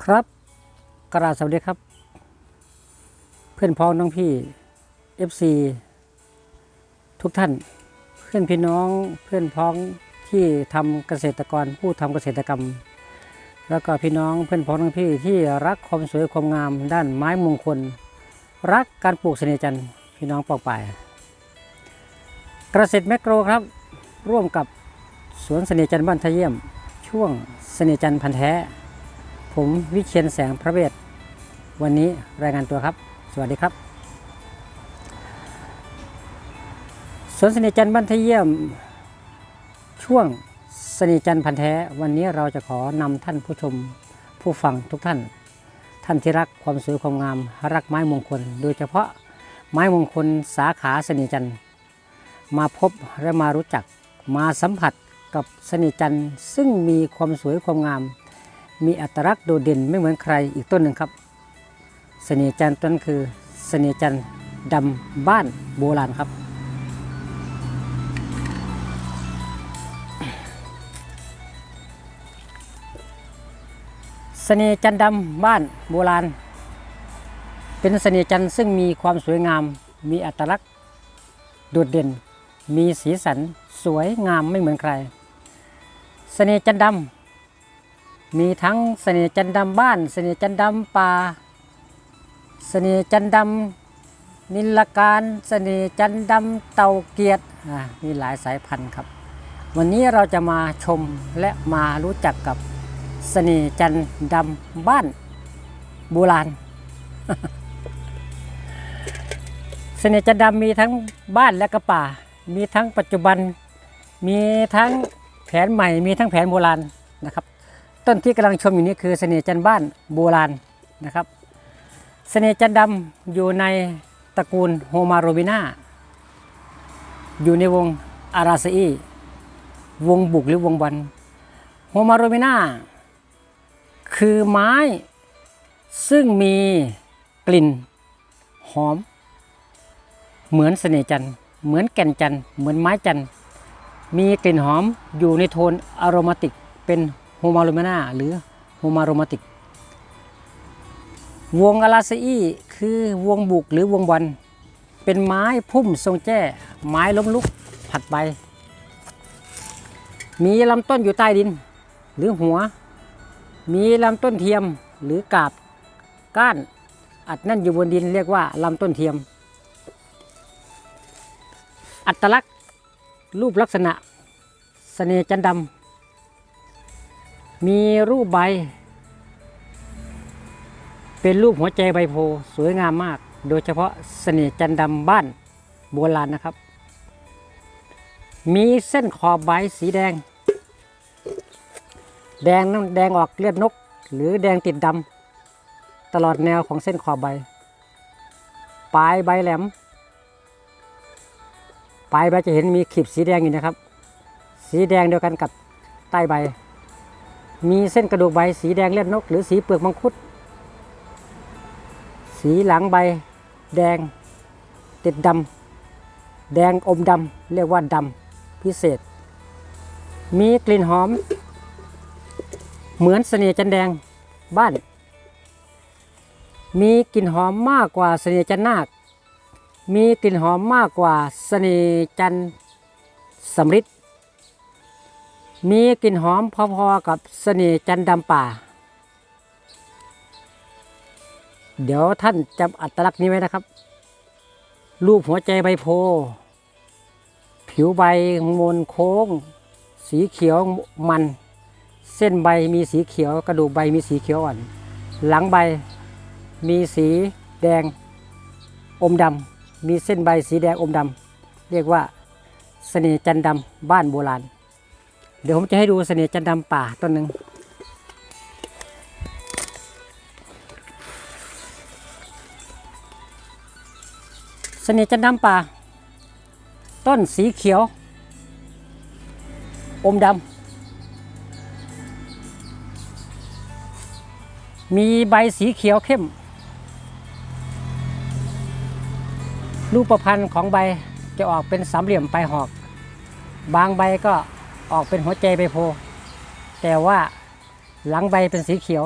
ครับกราสวัสดีครับ เพื่อนพ้องน้องพี่ FC ทุกท่าน เพื่อนพี่น้องเพื่อนพ้องที่ทำเกษตรกรผู้ทำเกษตรกรรม แล้วก็พี่น้องเพื่อนพ้องน้องพี่ที่รักความสวยความงาม ด้านไม้มงคล รักการปลูกเสน่ห์จันทร์พี่น้องปอกป่ายเกษตรแมกโรครับ ร่วมกับสวนเสน่ห์จันทร์บ้านทะเยี่ยม ช่วงเสน่ห์จันทร์พันธ์แท้ ผมวิเชียนแสงพระเวทวันนี้รายงานตัวครับ สวัสดีครับสวนสน่ห์จันทร์บ้านทเยี่ยม ช่วงสน่ห์จันทร์พันแท้ วันนี้เราจะขอนำท่านผู้ชมผู้ฟังทุกท่าน ท่านที่รักความสวยความงาม รักไม้มงคล โดยเฉพาะไม้มงคลสาขาสน่ห์จันทร์มาพบและมารู้จักมาสัมผัสกับสน่ห์จันทร์ซึ่งมีความสวยความงาม มีอัตลักษณ์โดดเด่นไม่เหมือนใครอีกต้นหนึ่งครับเสน่ห์จันทร์ต้นคือเสน่ห์จันทร์ดำบ้านโบราณครับ เสน่ห์จันทร์ดำบ้านโบราณ เป็นเสน่ห์จันทร์ซึ่งมีความสวยงาม มีอัตลักษณ์โดดเด่น มีสีสันสวยงามไม่เหมือนใคร เสน่ห์จันทร์ดำ มีทั้งเสน่ห์จันดำบ้าน เสน่ห์จันดำป่า เสน่ห์จันดำนิลการเสน่ห์จันดำเต่าเกียรติอ่ามีหลายสายพันธุ์ครับ วันนี้เราจะมาชมและมารู้จักกับเสน่ห์จันดำบ้านโบราณ เสน่ห์จันดำมีทั้งบ้านและก็ป่า มีทั้งปัจจุบัน มีทั้งแผนใหม่ มีทั้งแผนโบราณนะครับ ต้นที่กำลังชมอยู่นี้คือเสน่ห์จันบ้านโบราณนะครับ เสน่ห์จันดำอยู่ในตระกูลโฮมาโรบิน่าอยู่ในวงอาราซีวงบุกหรือวงบอลโฮมาโรบิน่าคือไม้ซึ่งมีกลิ่นหอม เหมือนเสน่ห์จันเหมือนแก่นจันเหมือนไม้จันมีกลิ่นหอมอยู่ในโทนอโรมาติกเป็น โฮมาโรมนาหรือโฮมาโรมาติก วงอาราซีคือวงบุกหรือวงบอลเป็นไม้พุ่มทรงแจ้ ไม้ล้มลุกผัดใบ มีลำต้นอยู่ใต้ดิน หรือหัว มีลำต้นเทียมหรือกาบก้านอัดแน่นอยู่บนดินเรียกว่าลำต้นเทียม อัตลักษณ์รูปลักษณะเสน่ห์จันดำ มีรูปใบ เป็นรูปหัวใจใบโพสวยงามมาก โดยเฉพาะเสน่ห์จันดำบ้านโบราณนะครับ มีเส้นขอบใบสีแดง แดงน้ำแดงออกเลือดนก หรือแดงติดดำตลอดแนวของเส้นขอบใบ ปลายใบแหลม ปลายใบจะเห็นมีขีดสีแดงอยู่นะครับ สีแดงเดียวกันกับใต้ใบ มีเส้นกระดูกใบสีแดงเลือดนก หรือสีเปลือกมังคุด สีหลังใบแดงติดดำแดงอมดำเรียกว่าดำพิเศษ มีกลิ่นหอม เหมือนเสน่ห์จันแดงบ้าน มีกลิ่นหอมมากกว่าเสน่ห์จันนาค มีกลิ่นหอมมากกว่าเสน่ห์จันสำริด มีกลิ่นหอมพอๆกับเสน่ห์จันดำป่า เดี๋ยวท่านจำอัตลักษณ์นี้ไว้นะครับ รูปหัวใจใบโพ ผิวใบมนโค้ง สีเขียวมัน เส้นใบมีสีเขียว กระดูกใบมีสีเขียวอ่อน หลังใบมีสีแดงอมดำ มีเส้นใบสีแดงอมดำ เรียกว่าเสน่ห์จันดำบ้านโบราณ เดี๋ยวผมจะให้ดูเสน่ห์จันดำป่าต้นหนึ่งเสน่ห์จันดำป่า ต้นสีเขียว อมดำ มีใบสีเขียวเข้ม รูปประพันธ์ของใบจะออกเป็นสามเหลี่ยมปลายหอก บางใบก็ ออกเป็นหัวใจใบโพ แต่ว่าหลังใบเป็นสีเขียว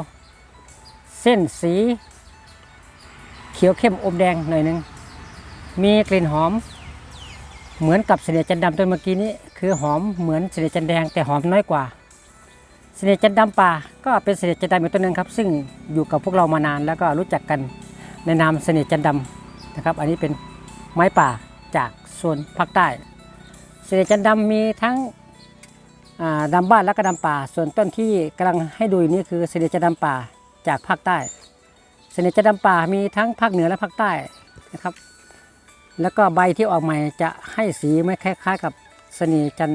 เส้นสีเขียวเข้มอมแดงหน่อยหนึง มีกลิ่นหอม เหมือนกับเสน่จันดำตัวเมื่อกี้นี้ คือหอมเหมือนเสน่จันแดงแต่หอมน้อยกว่า เสน่จันดำป่าก็เป็นเสน่จันดำอีกตัวหนึ่งครับ ซึ่งอยู่กับพวกเรามานานแล้วก็รู้จักกันในนามเสน่จันดำนะครับ อันนี้เป็นไม้ป่าจากโซนภาคใต้ เสน่จันดำมีทั้ง ดำบ้านและก็ดำป่า ส่วนต้นที่กำลังให้ดูอยู่นี้คือเสน่ห์จันทร์ดำป่าจากภาคใต้ เสน่ห์จันทร์ดำป่ามีทั้งภาคเหนือและภาคใต้นะครับ แล้วก็ใบที่ออกใหม่จะให้สีไม่คล้ายๆ กับเสน่ห์จัน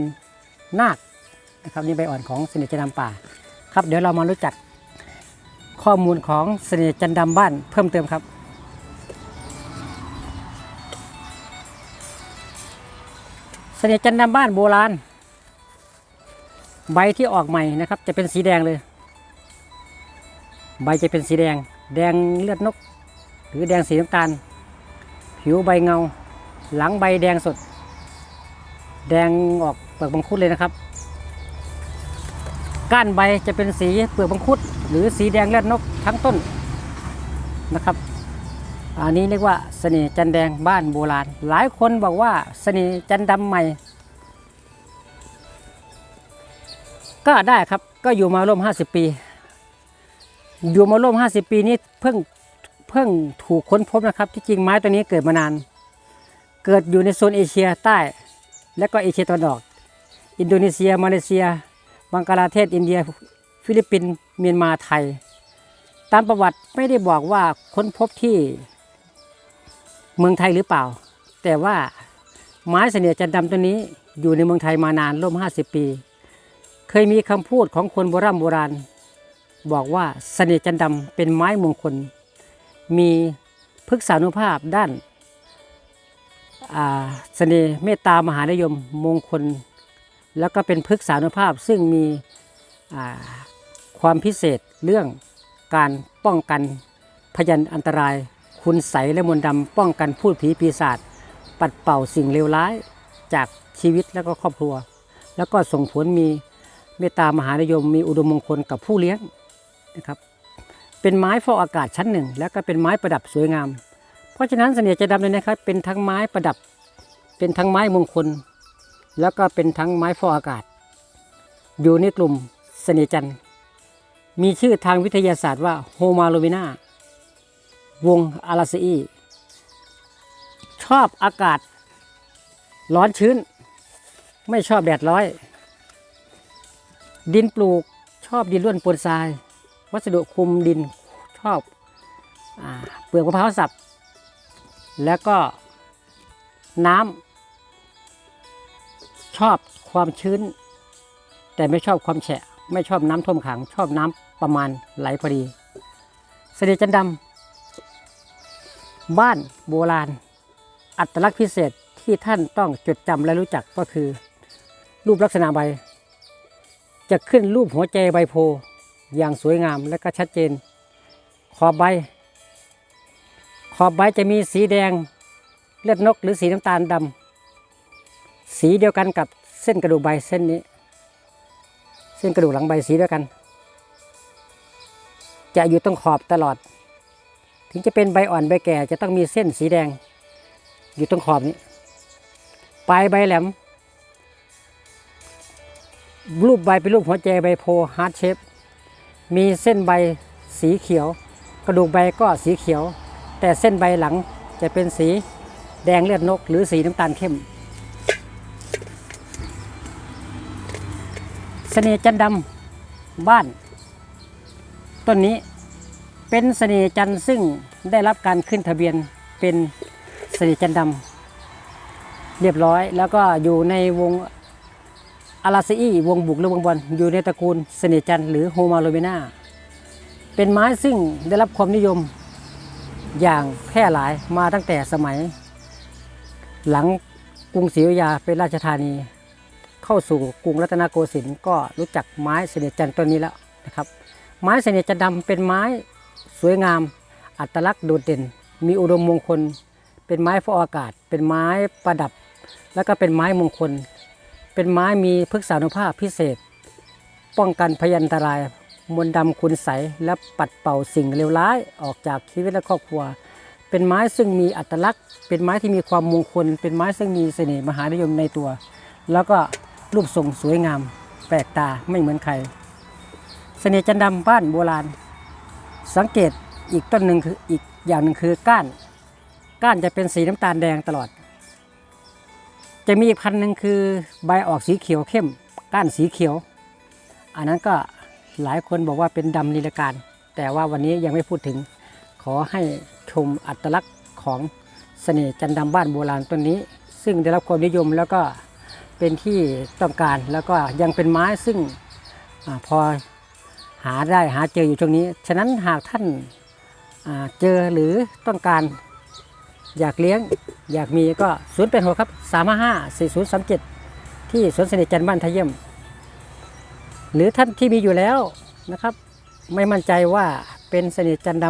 นาคนะครับนี่ใบอ่อนของเสน่ห์จันดำป่า ครับ เดี๋ยวเรามารู้จักข้อมูลของเสน่ห์จันดำบ้านเพิ่มเติมครับเสน่ห์จันดำบ้านโบราณ ใบที่ออกใหม่นะครับ จะเป็นสีแดงเลย ใบจะเป็นสีแดง แดงเลือดนก หรือแดงสีน้ำตาล ผิวใบเงา หลังใบแดงสด แดงออกเปลือกบังคุดเลยนะครับ ก้านใบจะเป็นสีเปลือกบังคุด หรือสีแดงเลือดนกทั้งต้นนะครับอันนี้เรียกว่าเสน่ห์จันแดงบ้านโบราณ หลายคนบอกว่าเสน่ห์จันดำใหม่ ก็ได้ครับก็อยู่มาร่วม 50 ปี อยู่มาร่วม 50 ปีนี้เพิ่งเพิ่งถูกค้นพบนะครับ ที่จริงไม้ตัวนี้เกิดมานาน เกิดอยู่ในโซนเอเชียใต้ และก็เอเชียตะวันออก อินโดนีเซีย มาเลเซีย บังกลาเทศ อินเดีย ฟิลิปปินส์เมียนมาไทย ตามประวัติไม่ได้บอกว่าค้นพบที่เมืองไทยหรือเปล่า แต่ว่าไม้เสน่ห์จันดำตัวนี้อยู่ในเมืองไทยมานานร่วม 50 ปี เคยมีคำพูดของคนโบราณโบราณ บอกว่าเสน่ห์จันดำเป็นไม้มงคล มีพฤกษานุภาพด้านเสน่ห์เมตตามหานิยมมงคล แล้วก็เป็นพฤกษานุภาพซึ่งมีความพิเศษเรื่องการป้องกันพยันอันตราย คุณใสและมนต์ดำป้องกันพูดผีปีศาจปัดเป่าสิ่งเลวร้ายจากชีวิตและก็ครอบครัว แล้วก็ส่งผลมี เมตตามหานิยมมีอุดมมงคลกับผู้เลี้ยงนะครับ เป็นไม้ฟอกอากาศชั้นหนึ่ง แล้วก็เป็นไม้ประดับสวยงาม เพราะฉะนั้นเสน่ห์จะดำเลยนะครับ เป็นทั้งไม้ประดับ เป็นทั้งไม้มงคล แล้วก็เป็นทั้งไม้ฟอกอากาศ อยู่ในกลุ่มเสน่ห์จันทร์มีชื่อทางวิทยาศาสตร์ว่าโฮมาโลวินาวงอาราซีชอบอากาศร้อนชื้น ไม่ชอบแดดร้อย ดินปลูกชอบดินร่วนปนทราย วัสดุคุมดินชอบอเปลือกมะพร้าวสับ แล้วก็น้ำชอบความชื้น แต่ไม่ชอบความแฉะ ไม่ชอบน้ำท่วมขัง ชอบน้ำประมาณไหลพอดีเสด็จจันดำบ้านโบราณ อัตลักษณ์พิเศษที่ท่านต้องจดจำและรู้จักก็คือ รูปลักษณะใบ จะขึ้นรูปหัวใจใบโพอย่างสวยงามและก็ชัดเจน ขอบใบ ขอบใบจะมีสีแดงเลือดนกหรือสีน้ำตาลดำสีเดียวกันกับเส้นกระดูกใบเส้นนี้ เส้นกระดูกหลังใบสีเดียวกัน จะอยู่ตรงขอบตลอด ถึงจะเป็นใบอ่อนใบแก่จะต้องมีเส้นสีแดง อยู่ตรงขอบนี้ ปลายใบแหลม รูปใบเป็นรูปหัวใจใบโพฮาร์ดเชฟมีเส้นใบสีเขียว กระดูกใบก็สีเขียว แต่เส้นใบหลังจะเป็นสีแดงเลือดนก หรือสีน้ำตาลเข้มเสน่ห์จันดำบ้าน ต้นนี้เป็นเสน่ห์จันซึ่งได้รับการขึ้นทะเบียนเป็นเสน่ห์จันดำเรียบร้อยแล้วก็อยู่ในวง อาราซีวงบุกหรือวงบอลอยู่ในตระกูลเสน่จันหรือโฮมาโลเมนาเป็นไม้ซึ่งได้รับความนิยมอย่างแพร่หลายมาตั้งแต่สมัย หลังกรุงศรีอยุธยาเป็นราชธานี เข้าสู่กรุงรัตนโกสินทร์ก็รู้จักไม้เสน่จันต้นนี้แล้วนะครับ ไม้เสน่จันดำเป็นไม้สวยงาม อัตลักษณ์โดดเด่น มีอุดมมงคล เป็นไม้ฟอกอากาศ เป็นไม้ประดับ แล้วก็เป็นไม้มงคล เป็นไม้มีพฤกษานุภาพพิเศษ ป้องกันพยันตราย มนต์ดำคุณใสและปัดเป่าสิ่งเลวร้ายออกจากชีวิตและครอบครัว เป็นไม้ซึ่งมีอัตลักษณ์ เป็นไม้ที่มีความมงคล เป็นไม้ซึ่งมีเสน่ห์มหานิยมในตัว แล้วก็รูปทรงสวยงาม แปลกตาไม่เหมือนใคร เสน่ห์จันดำบ้านโบราณ สังเกตอีกต้นหนึ่งคืออีกอย่างหนึ่งคือก้าน ก้านจะเป็นสีน้ำตาลแดงตลอด จะมีอีกพันธุ์หนึ่งคือใบออกสีเขียวเข้ม ก้านสีเขียว อันนั้นก็หลายคนบอกว่าเป็นดำนิลการ แต่ว่าวันนี้ยังไม่พูดถึง ขอให้ชมอัตลักษณ์ของเสน่ห์จันดำบ้านโบราณต้นนี้ ซึ่งได้รับความนิยมแล้วก็เป็นที่ต้องการแล้วก็ยังเป็นไม้ซึ่งอพอหาได้หาเจออยู่ช่วงนี้ ฉะนั้นหากท่านเจอหรือต้องการอยากเลี้ยง อยากมีก็ศูนย์เป็นหัวครับสามห้าสี่ศูนย์สามเจ็ดที่สวนเสน่ห์จันบ้านทะเยี่ยม หรือท่านที่มีอยู่แล้วนะครับ ไม่มั่นใจว่าเป็นเสน่ห์จันด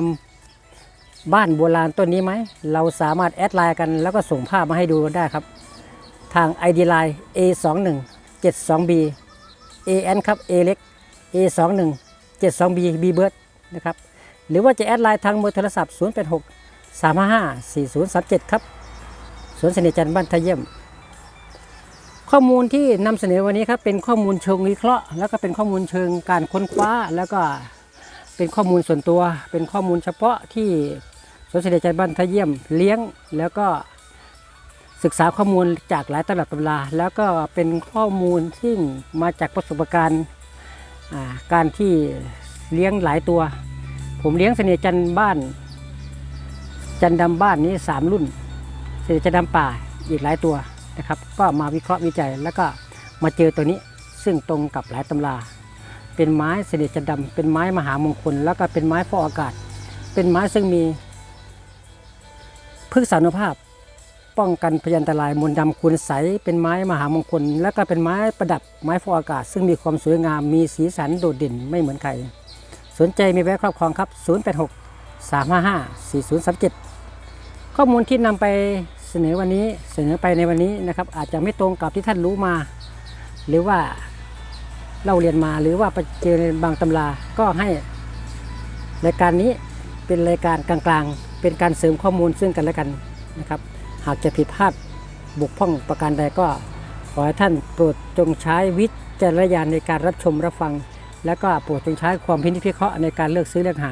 ำบ้านโบราณต้นนี้ไหม เราสามารถแอดไลน์กันแล้วก็ส่งภาพมาให้ดูได้ครับ ทาง ID Line A21 72B AN ครับ A เล็ก A21 72B B Bird นะครับ หรือว่าจะแอดไลน์ทางเบอร์โทรศัพท์ 086 355 4037 ครับ สวนเสน่ห์จันทร์บ้านทะเยี่ยม ข้อมูลที่นำเสนอวันนี้ครับเป็นข้อมูลเชิงวิเคราะห์ แล้วก็เป็นข้อมูลเชิงการค้นคว้า แล้วก็เป็นข้อมูลส่วนตัว เป็นข้อมูลเฉพาะที่สวนเสน่ห์จันทร์บ้านทะเยี่ยมเลี้ยงแล้วก็ศึกษาข้อมูลจากหลายตำรับตำรา แล้วก็เป็นข้อมูลที่มาจากประสบการณ์การที่เลี้ยงหลายตัว ผมเลี้ยงเสน่ห์จันทร์บ้าน จันทร์ดำบ้านนี้สามรุ่น เสน่ห์จันทร์ดำป่าอีกหลายตัวนะครับ ก็มาวิเคราะห์วิจัย แล้วก็มาเจอตัวนี้ซึ่งตรงกับหลายตำรา เป็นไม้เสน่ห์จันดำเป็นไม้มหามงคล แล้วก็เป็นไม้ฟอกอากาศ เป็นไม้ซึ่งมีพฤกษานุภาพ ป้องกันพยันตรายมนต์ดำคุณใสเป็นไม้มหามงคล แล้วก็เป็นไม้ประดับไม้ฟอกอากาศ ซึ่งมีความสวยงามมีสีสันโดดเด่นไม่เหมือนใคร สนใจมีแวะครอบครองครับ 086 355 4037 ข้อมูลที่นำไปเสนอวันนี้เสนอไปในวันนี้นะครับ อาจจะไม่ตรงกับที่ท่านรู้มา หรือว่าเราเรียนมาหรือว่าไปเจอในบางตำราก็ให้รายการนี้เป็นรายการกลางๆ เป็นการเสริมข้อมูลซึ่งกันและกันนะครับ หากจะผิดพลาดบกพร่องประการใดก็ขอให้ท่านโปรดจงใช้วิจารณญาณในการรับชมรับฟัง แล้วก็โปรดจงใช้ความพินิจพิเคราะห์ในการเลือกซื้อเลือกหา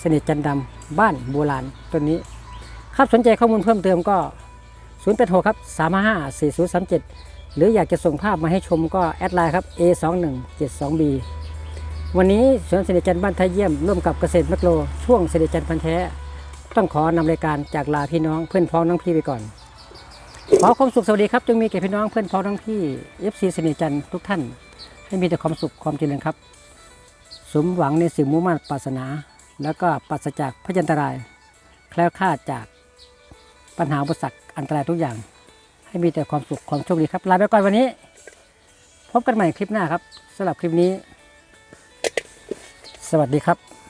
เสน่ห์จันดำบ้านโบราณต้นนี้ ครับสนใจข้อมูลเพิ่มเติมก็ 0 8 6 ครับ355 4037 หรืออยากจะส่งภาพมาให้ชมก็แอดไลน์ครับ A2172B วันนี้สวนเสน่ห์จันทร์บ้านไท่าเยี่ยมร่วมกับเกษตรแมกโลช่วงเสน่ห์จันทร์พันธุ์แท้ ต้องขอนำรายการจากลาพี่น้องเพื่อนพ้องน้องพี่ไปก่อน ขอความสุขสวัสดีครับจงมีแก่พี่น้องเพื่อนพ้องน้องพี่ FC เสน่ห์จันทร์ทุกท่าน ให้มีแต่ความสุขความเจริญครับ สมหวังในสิ่งมุ่งมั่นปรารถนา แล้วก็ปราศจากพยันตราย แคล้วคลาดจาก ปัญหาอุปสรรคอันตรายทุกอย่าง ให้มีแต่ความสุขความโชคดีครับลาไปก่อนวันนี้ พบกันใหม่คลิปหน้าครับสำหรับคลิปนี้ สวัสดีครับ